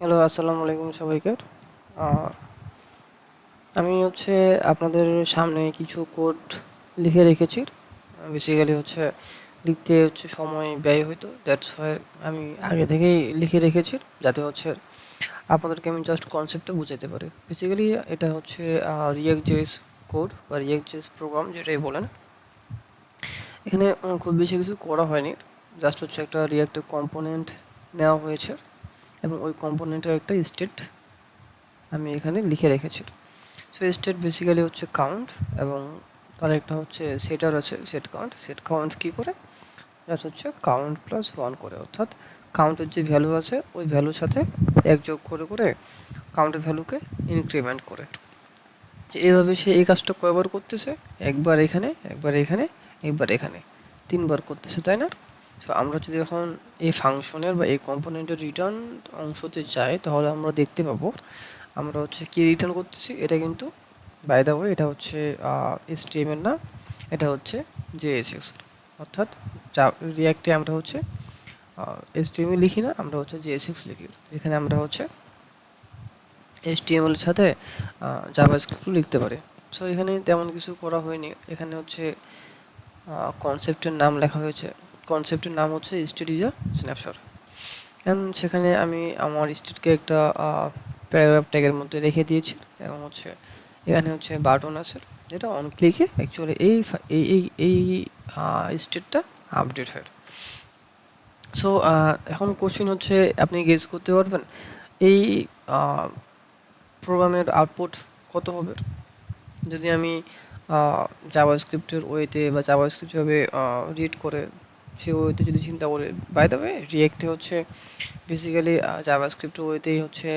Hello আসসালামু আলাইকুম সবাইকে। আমি হচ্ছে আপনাদের সামনে কিছু কোড লিখে রেখেছি। বেসিক্যালি হচ্ছে লিখতে হচ্ছে সময় ব্যয় হতো দ্যাটস ওয়াই আমি আগে থেকেই লিখে রেখেছি, যাতে হচ্ছে আপনাদেরকে আমি জাস্ট কনসেপ্টে বুঝাতে পারি। বেসিক্যালি এটা হচ্ছে রিয়েক্ট জেস কোড বা রিয়েক্ট জেস প্রোগ্রাম যেটাই বলেন। এখানে খুব বেশি কিছু করা হয়নি। জাস্ট হচ্ছে একটা রিয়েক্টিভ কম্পোনেন্ট নেওয়া হয়েছে। এবং ওই কম্পোনেন্টের একটা স্টেট আমি এখানে লিখে রেখেছি। সো স্টেট বেসিক্যালি হচ্ছে কাউন্ট এবং তার একটা হচ্ছে সেটার আছে সেট কাউন্ট সেট কাউন্ট কী করে? দ্যাট হচ্ছে কাউন্ট প্লাস ওয়ান করে। অর্থাৎ কাউন্টের যে ভ্যালু আছে, ওই ভ্যালুর সাথে এক যোগ করে করে কাউন্টের ভ্যালুকে ইনক্রিমেন্ট করে। এইভাবে সে এই কাজটা কয়বার করতেছে? একবার এখানে একবার এখানে একবার এখানে। তিনবার করতেছে, তাই না? তো আমরা যদি এখন এই ফাংশনের বা এই কম্পোনেন্টের রিটার্ন অংশতে যাই, তাহলে আমরা দেখতে পাবো, আমরা হচ্ছে কি রিটার্ন করতেছি? এটা কিন্তু বাই দ্য ওয়ে এটা হচ্ছে এসটিএমএল না, এটা হচ্ছে জেএসএক্স অর্থাৎ রিয়াক্টে আমরা হচ্ছে এসটিএমএল লিখি না, আমরা হচ্ছে জেএসএক্স লিখি। এখানে আমরা হচ্ছে এসটিএমএল এর সাথে জাভাস্ক্রিপ্টও লিখতে পারি। সো এখানে তেমন কিছু করা হয়নি। এখানে হচ্ছে কনসেপ্টের নাম লেখা হয়েছে কনসেপ্টের নাম হচ্ছে স্টেট ইজ স্ন্যাপশট অ্যান্ড সেখানে আমি আমার স্টেটকে একটা প্যারাগ্রাফ ট্যাগের মধ্যে রেখে দিয়েছি এবং হচ্ছে এখানে হচ্ছে বাটন আছে যেটা অন ক্লিকে অ্যাকচুয়ালি এই এই এই স্টেটটা আপডেট হয়। সো এখন কোশ্চেন হচ্ছে, আপনি গেস করতে পারবেন, এই প্রোগ্রামের আউটপুট কত হবে? যদি আমি জাভাস্ক্রিপ্টের ওয়েতে বা জাভাস্ক্রিপ্ট যেভাবে রিড করে সে ওয়েতে যদি চিন্তা করে বাই দ্য ওয়ে রিয়েক্টে হচ্ছে বেসিক্যালি জাভাস্ক্রিপ্টের ওয়েতেই হচ্ছে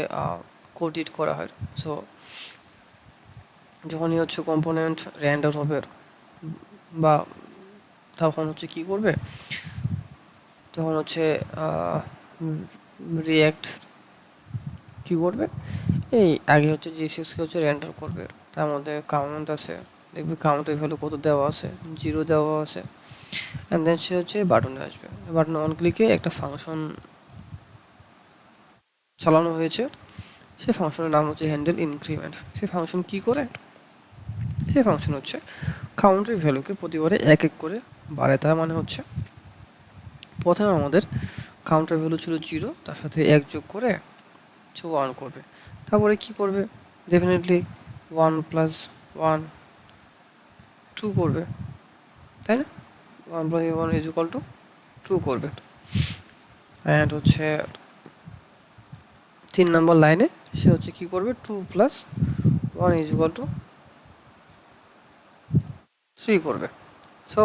কোড রিড করা হয়। সো যখনই হচ্ছে কম্পোনেন্ট র্যান্ডার হবে, বা তখন হচ্ছে কি করবে? তখন হচ্ছে রিয়্যাক্ট কি করবে? এই আগে হচ্ছে জিসিএসকে হচ্ছে র্যান্ডার করবে। তার মধ্যে কাউন্ট আছে। দেখবে কাউন্টের ভ্যালু কত দেওয়া আছে? জিরো দেওয়া আছে। অ্যান্ড দেন সে হচ্ছে বাটনে আসবে। বাটনে অন ক্লিকে একটা ফাংশন চালানো হয়েছে। সে ফাংশনের নাম হচ্ছে হ্যান্ডেল ইনক্রিমেন্ট সে ফাংশন কি করে? সে ফাংশন হচ্ছে কাউন্টের ভ্যালুকে প্রতিবারে এক এক করে বাড়ায়। তার মানে হচ্ছে প্রথমে আমাদের কাউন্টার ভ্যালু ছিল জিরো তার সাথে এক যোগ করে সে ওয়ান করবে। তারপরে কি করবে? Definitely one plus one two করবে। তাই না? One one is equal two two করবে অ্যান্ড হচ্ছে তিন নম্বর লাইনে সে হচ্ছে কি করবে? Two plus one is equal two three করবে। সো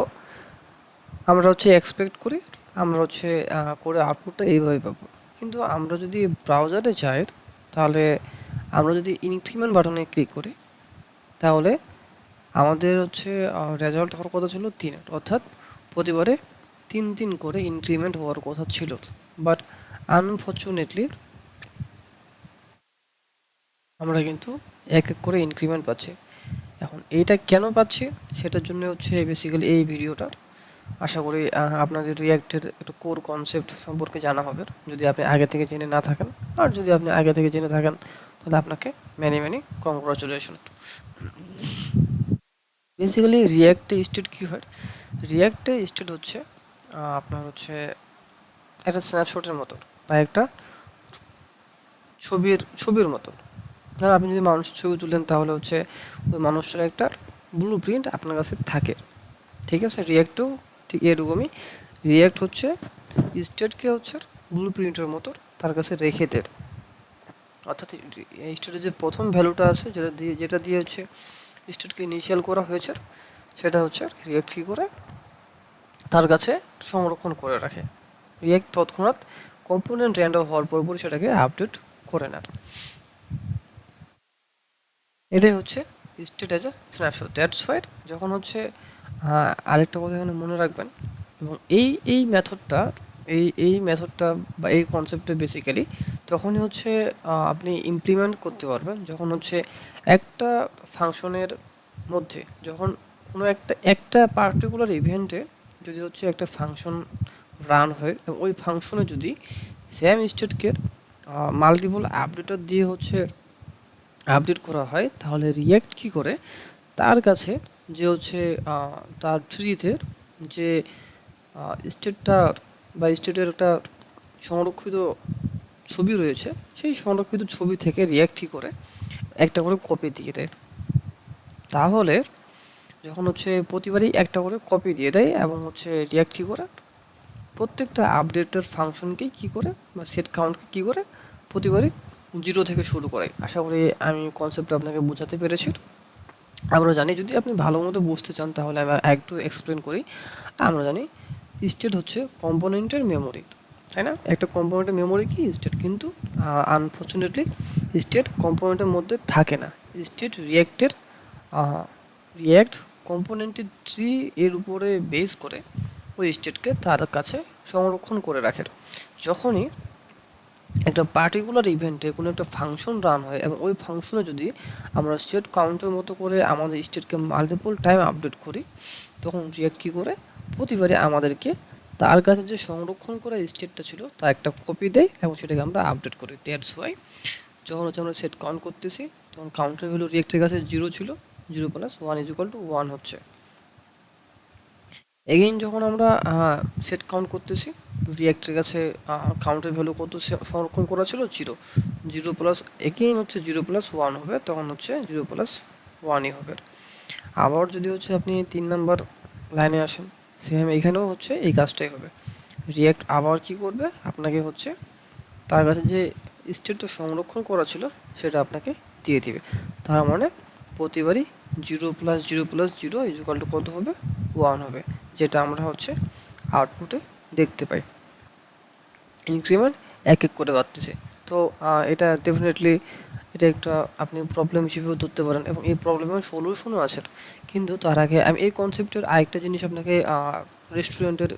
আমরা হচ্ছে এক্সপেক্ট করি, আমরা হচ্ছে করে আউটপুটটা এইভাবে পাবো। কিন্তু আমরা যদি ব্রাউজারে যাই, তাহলে আমরা যদি ইনক্রিমেন্ট বাটনে ক্লিক করি, তাহলে আমাদের হচ্ছে রেজাল্ট হওয়ার কথা ছিল তিন। অর্থাৎ প্রতিবারে তিন তিন করে ইনক্রিমেন্ট হওয়ার কথা ছিল। বাট আনফর্চুনেটলি আমরা কিন্তু এক এক করে ইনক্রিমেন্ট পাচ্ছি। এখন এইটা কেন পাচ্ছি সেটার জন্য হচ্ছে বেসিক্যালি এই ভিডিওটার আশা করি আপনাদের রিয়াক্টের একটা কোর কনসেপ্ট সম্পর্কে জানা হবে। যদি আপনি আগে থেকে জেনে না থাকেন, আর যদি আপনি আগে থেকে জেনে থাকেন, তাহলে আপনাকে ম্যানি ম্যানি কংগ্রাচুলেশন বেসিক্যালি রিয়াক্টে স্টেট কী হয়? রিয়াক্টে স্টেট হচ্ছে আপনার হচ্ছে একটা স্ন্যাপশটের মতো বা একটা ছবির ছবির মতো। ধর আপনি যদি মানুষের ছবি তুলেন তাহলে হচ্ছে ওই মানুষটার একটা ব্লু প্রিন্ট আপনার কাছে থাকে। ঠিক আছে? রিয়াক্টও ঠিক এরকমই। রিয়াক্ট হচ্ছে স্টেটকে হচ্ছে ব্লু প্রিন্টের মতো তার কাছে রেখে দেয় অর্থাৎ স্টেটের যে প্রথম ভ্যালুটা আছে, যেটা দিয়ে যেটা দিয়ে হচ্ছে স্টেটকে ইনিশিয়াল করা হয়েছে সেটা হচ্ছে রিয়াক্ট কী করে? তার কাছে সংরক্ষণ করে রাখে। রিয়াক্ট তৎক্ষণাৎ কম্পোনেন্ট র্যান্ড হওয়ার পরপরই সেটাকে আপডেট করে নেয়। এটাই হচ্ছে state as a snapshot that's fight যখন হচ্ছে আরেকটা কথা এখানে মনে রাখবেন, এবং এই এই মেথডটা, এই এই মেথডটা বা এই কনসেপ্টটা বেসিক্যালি তখনই হচ্ছে আপনি ইমপ্লিমেন্ট করতে পারবেন। যখন হচ্ছে একটা ফাংশনের মধ্যে যখন কোনো একটা একটা পার্টিকুলার ইভেন্টে যদি হচ্ছে একটা ফাংশন রান হয়, এবং ওই ফাংশনে যদি সেম স্টেটকে মাল্টিপল আপডেটার দিয়ে হচ্ছে আপডেট করা হয়, তাহলে রিয়্যাক্ট কি করে? তার কাছে যে হচ্ছে তার থ্রিতে যে স্টেটটা বা স্টেটের একটা সংরক্ষিত ছবি রয়েছে, সেই সংরক্ষিত ছবি থেকে রিয়্যাক্ট কি করে? একটা করে কপি দিয়ে দেয়। তাহলে যখন হচ্ছে প্রতিবারই একটা করে কপি দিয়ে দেয় এবং হচ্ছে রিয়াক্ট কী করে? প্রত্যেকটা আপডেটের ফাংশনকেই কী করে বা সেট কাউন্টকে কী করে প্রতিবারই জিরো থেকে শুরু করে। আশা করি আমি কনসেপ্টটা আপনাকে বোঝাতে পেরেছি। আমরা জানি যদি আপনি ভালো মতো বুঝতে চান তাহলে আমি একটু এক্সপ্লেন করি। আমরা জানি স্টেট হচ্ছে কম্পোনেন্টের মেমোরি তাই না? একটা কম্পোনেন্টের মেমোরি কি? স্টেট কিন্তু আনফর্চুনেটলি স্টেট কম্পোনেন্টের মধ্যে থাকে না। স্টেট রিয়েক্টের রিয়্যাক্ট কম্পোনেন্টের ট্রি এর উপরে বেস করে ওই স্টেটকে তার কাছে সংরক্ষণ করে রাখে। যখনই একটা পার্টিকুলার ইভেন্টে কোনো একটা ফাংশন রান হয় এবং ওই ফাংশনে যদি আমরা স্টেট কাউন্টের মতো করে আমাদের স্টেটকে মাল্টিপল টাইম আপডেট করি, তখন রিয়াক্ট কী করে? প্রতিবারে আমাদেরকে তার কাছে যে সংরক্ষণ করা স্টেটটা ছিল তার একটা কপি দেয় এবং সেটাকে আমরা আপডেট করি। দ্যাটস ওয়াই যখন হচ্ছে আমরা সেট কাউন্ট করতেছি, তখন কাউন্টের ভ্যালু রিয়েক্টের কাছে জিরো ছিল। Zero plus one is equal to one হচ্ছে। এগেইন যখন আমরা সেট কাউন্ট করতেছি রিয়াক্টের কাছে কাউন্টের ভ্যালু কত সংরক্ষণ করা ছিল জিরো জিরো প্লাস এগেইন হচ্ছে জিরো প্লাস ওয়ান হবে, তখন হচ্ছে জিরো প্লাস ওয়ানই হবে। আবার যদি হচ্ছে আপনি তিন নাম্বার লাইনে আসেন সেম এখানেও হচ্ছে এই কাজটাই হবে। রিয়াক্ট আবার কি করবে? আপনাকে হচ্ছে তার কাছে যে স্টেটটা সংরক্ষণ করা ছিল, সেটা আপনাকে দিয়ে দিবে। তার মানে প্রতিবারই zero plus zero plus zero is equal to কত হবে? ওয়ান হবে। যেটা আমরা হচ্ছে আউটপুটে দেখতে পাই। ইনক্রিমেন্ট এক এক করে বাড়তেছে। তো এটা ডেফিনেটলি এটা একটা আপনি প্রবলেম হিসেবেও ধরতে পারেন এবং এই প্রবলেমের সলিউশনও আছে। কিন্তু তার আগে আমি এই কনসেপ্টের আরেকটা জিনিস আপনাকে রেস্টুরেন্টের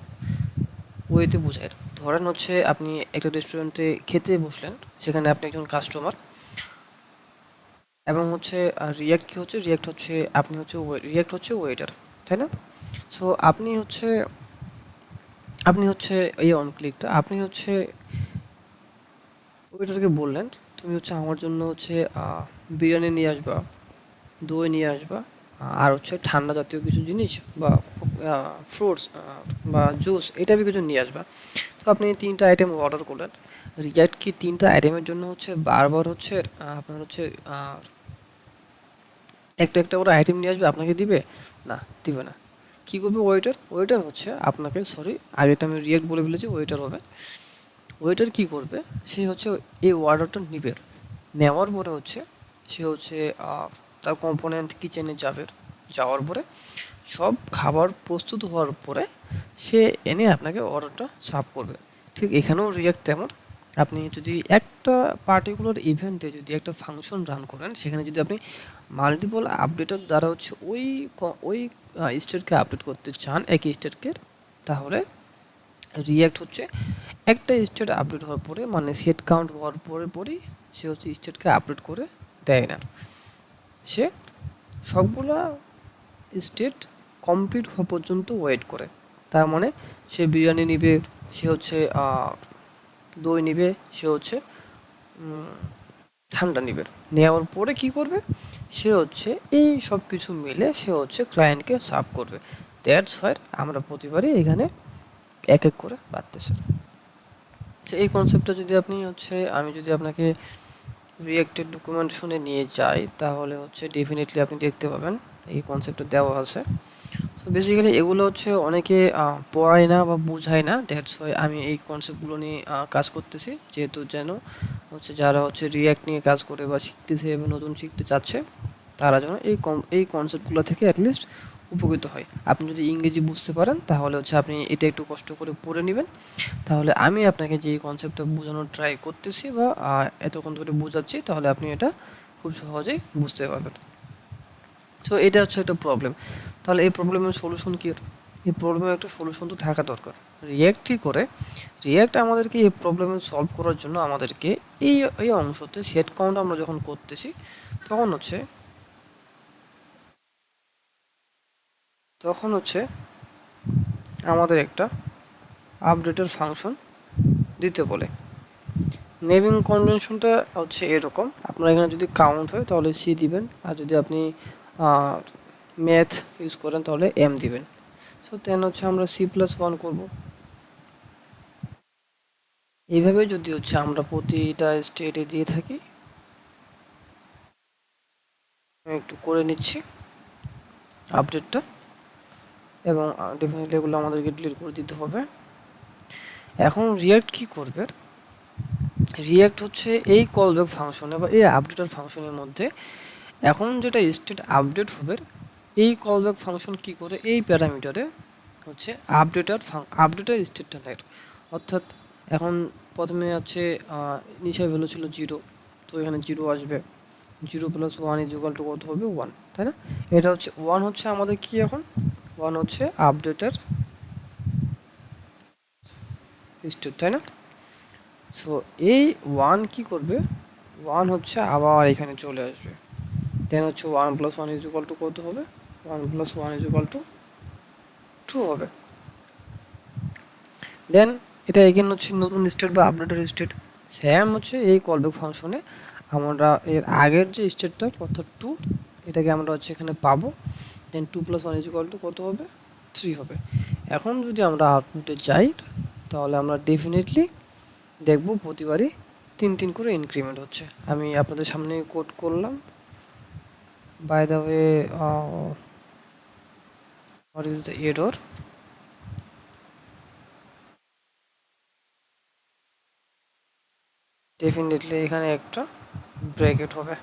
ওয়েতে বোঝাই। ধরেন হচ্ছে আপনি একটা রেস্টুরেন্টে খেতে বসলেন, সেখানে আপনি একজন কাস্টমার এবং হচ্ছে রিয়াক্ট কী হচ্ছে? রিয়াক্ট হচ্ছে, আপনি হচ্ছে রিয়াক্ট হচ্ছে ওয়েটার তাই না? সো আপনি হচ্ছে আপনি হচ্ছে এই অন ক্লিকটা আপনি হচ্ছে ওয়েটারকে বললেন, তুমি হচ্ছে আমার জন্য হচ্ছে বিরিয়ানি নিয়ে আসবা, দই নিয়ে আসবা, আর হচ্ছে ঠান্ডা জাতীয় কিছু জিনিস বা ফ্রুটস বা জুস এটা বি কিছু নিয়ে আসবা। তো আপনি তিনটা আইটেম অর্ডার করলেন। রিয়াক্ট কি তিনটা আইটেমের জন্য হচ্ছে বারবার হচ্ছে আপনার হচ্ছে একটা একটা করে আইটেম নিয়ে আসবে, আপনাকে দিবে? না দিবে না। কী করবে ওয়েটার ওয়েটার হচ্ছে আপনাকে সরি আগেটা আমি রিয়েক্ট বলে ফেলেছি ওয়েটার হবে। ওয়েটার কি করবে? সে হচ্ছে এই অর্ডারটা নিবে। নেওয়ার পরে হচ্ছে, সে হচ্ছে তার কম্পোনেন্ট কিচেনে যাবে, যাওয়ার পরে সব খাবার প্রস্তুত হওয়ার পরে সে এনে আপনাকে অর্ডারটা সার্ভ করবে। ঠিক এখানেও রিয়েক্ট তেমন। আপনি যদি একটা পার্টিকুলার ইভেন্টে যদি একটা ফাংশন রান করেন, সেখানে যদি আপনি মাল্টিপল আপডেটের দ্বারা হচ্ছে ওই ওই স্টেটকে আপডেট করতে চান একই স্টেটকে তাহলে রিয়াক্ট হচ্ছে। একটা স্টেট আপডেট হওয়ার পরে মানে সেট কাউন্ট হওয়ার পরে, পরেই সে হচ্ছে স্টেটকে আপডেট করে দেয় না। সে সবগুলা স্টেট কমপ্লিট হওয়া পর্যন্ত ওয়েট করে। তার মানে সে বিরিয়ানি নিবে, সে হচ্ছে দই নিবে, সে হচ্ছে ঠান্ডা নিবে। নেওয়ার পরে কি করবে? সে হচ্ছে, এই সব কিছু মিলে সে হচ্ছে ক্লায়েন্টকে সার্ভ করবে। দ্যাটস ফাইর আমরা প্রতিবারই এখানে এক এক করে বাড়তেছে। তো এই কনসেপ্টটা যদি আপনি হচ্ছে, আমি যদি আপনাকে রিয়েক্টেড ডকুমেন্ট শুনে নিয়ে যাই, তাহলে হচ্ছে ডেফিনেটলি আপনি দেখতে পাবেন, এই কনসেপ্টটা দেওয়া আছে। তো বেসিক্যালি এগুলো হচ্ছে অনেকে পড়ায় না বা বোঝায় না। দ্যাটস ওয়াই আমি এই কনসেপ্টগুলো নিয়ে কাজ করতেছি। যেহেতু যেন হচ্ছে যারা হচ্ছে রিয়াক্ট নিয়ে কাজ করে বা শিখতেছে এবং নতুন শিখতে চাচ্ছে, তারা যেন এই কম, এই কনসেপ্টগুলো থেকে অ্যাটলিস্ট উপকৃত হয়। আপনি যদি ইংরেজি বুঝতে পারেন, তাহলে হচ্ছে আপনি এটা একটু কষ্ট করে পড়ে নেবেন। তাহলে আমি আপনাকে যে এই কনসেপ্টটা বোঝানোর ট্রাই করতেছি বা এতক্ষণ ধরে বোঝাচ্ছি, তাহলে আপনি এটা খুব সহজেই বুঝতে পারবেন। তো এটা হচ্ছে একটা প্রবলেম তাহলে এই প্রবলেমের সলিউশন কী? এই প্রবলেমের একটা সলিউশন তো থাকা দরকার। রিয়্যাক্ট কী করে রিয়্যাক্ট আমাদেরকে এই প্রবলেম সলভ করার জন্য আমাদেরকে এই এই অংশতে সেট কাউন্ট আমরা যখন করতেছি, তখন হচ্ছে তখন হচ্ছে আমাদের একটা আপডেটের ফাংশন দিতে বলে। নেমিং কনভেনশনটা হচ্ছে এরকম। আপনার এখানে যদি কাউন্ট হয়, তাহলে সি দিবেন। আর যদি আপনি ম্যাথ ইউজ করেন, তাহলে এম দিবেন। সো দেন হচ্ছে আমরা সি প্লাস ওয়ান করব। এইভাবে যদি হচ্ছে আমরা প্রতিটা স্টেটে দিয়ে থাকি একটু করে নিচ্ছি আপডেটটা এবং ডেফিনেটলি এগুলো আমাদেরকে ডিলিট করে দিতে হবে। এখন রিয়াক্ট কি করবে? রিয়াক্ট হচ্ছে এই কলব্যাক ফাংশনে বা এই আপডেটার ফাংশনের মধ্যে এখন যেটা স্টেট আপডেট হবে এই কলব্যাক ফাংশন কি করে? এই প্যারামিটারে হচ্ছে আপডেটার আপডেটার স্টেটটা নেয় অর্থাৎ এখন প্রথমে হচ্ছে নিচের ভ্যালু ছিল জিরো তো এখানে জিরো আসবে। Zero plus one is equal to কত হবে? ওয়ান তাই না? এটা হচ্ছে ওয়ান হচ্ছে আমাদের কি এখন? ওয়ান হচ্ছে আপডেটের স্টেট তাই না? সো এই ওয়ান কি করবে? ওয়ান হচ্ছে আবার এখানে চলে আসবে। দেন হচ্ছে one plus one is equal to কত হবে? One plus one is equal to two হবে। দেন এটা এগেন হচ্ছে নতুন স্টেট বা আপডেটের স্টেট স্যাম হচ্ছে এই কলব্যাক ফাংশনে আমরা এর আগের যে স্টেটটা অর্থাৎ টু এটাকে আমরা হচ্ছে এখানে পাবো। Then two plus one is equal to কত হবে? থ্রি হবে। এখন যদি আমরা আউটপুটে যাই, তাহলে আমরা ডেফিনেটলি দেখব প্রতিবারই তিন তিন করে ইনক্রিমেন্ট হচ্ছে। আমি আপনাদের সামনে কোড করলাম। By the way what is the error definitely এখানে একটা ব্র্যাকেট হবে।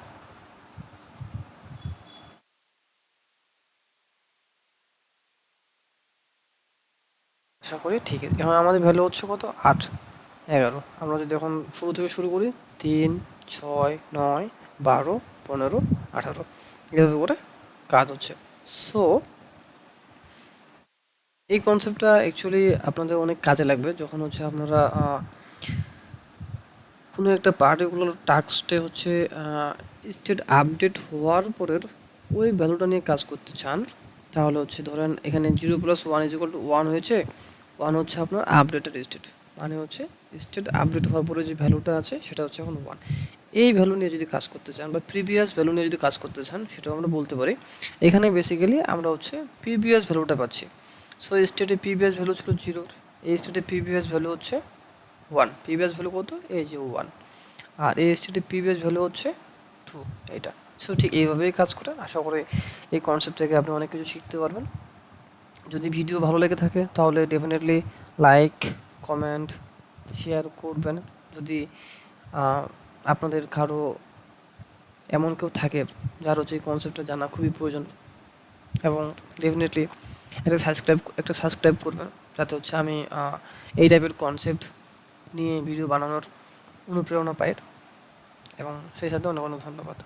আশা করি ঠিক আছে। এখন আমাদের ভ্যালু হচ্ছে কত? আট, এগারো। আমরা যদি এখন শুরু থেকে শুরু করি, তিন, ছয়, নয়, বারো, পনেরো, আঠারো। এভাবে করে কাজ হচ্ছে। সো এই কনসেপ্টটা অ্যাকচুয়ালি আপনাদের অনেক কাজে লাগবে। যখন হচ্ছে আপনারা কোনো একটা পার্টিকুলার টাস্কটে হচ্ছে স্টেট আপডেট হওয়ার পরের ওই ভ্যালুটা নিয়ে কাজ করতে চান, তাহলে হচ্ছে ধরেন এখানে zero plus one is to one হয়েছে ওয়ান হচ্ছে আপনার আপডেটেড স্টেট মানে হচ্ছে স্টেট আপডেট হওয়ার পরে যে ভ্যালুটা আছে, সেটা হচ্ছে এখন ওয়ান এই ভ্যালু নিয়ে যদি কাজ করতে চান বা প্রিভিয়াস ভ্যালু নিয়ে যদি কাজ করতে চান, সেটাও আমরা বলতে পারি। এখানে বেসিক্যালি আমরা হচ্ছে প্রিভিয়াস ভ্যালুটা পাচ্ছি। সো এই স্টেটে প্রিভিয়াস ভ্যালু ছিল জিরো এই স্টেটে প্রিভিয়াস ভ্যালু হচ্ছে ওয়ান পিবিএস ভ্যালু কত? এই যে ওয়ান আর এই এসটিটি পিবিএস ভ্যালু হচ্ছে টু এটা সো ঠিক এইভাবেই কাজ করে। আশা করি এই কনসেপ্ট থেকে আপনি অনেক কিছু শিখতে পারবেন। যদি ভিডিও ভালো লেগে থাকে, তাহলে ডেফিনেটলি লাইক কমেন্ট শেয়ার করবেন। যদি আপনাদের কারও এমন কেউ থাকে, যার হচ্ছে এই কনসেপ্টটা জানা খুবই প্রয়োজন। এবং ডেফিনেটলি একটা সাবস্ক্রাইব একটা সাবস্ক্রাইব করবেন যাতে হচ্ছে আমি এই টাইপের কনসেপ্ট নিয়ে ভিডিও বানানোর অনুপ্রেরণা পাই। এবং সেই সাথে অনেক অনেক ধন্যবাদ।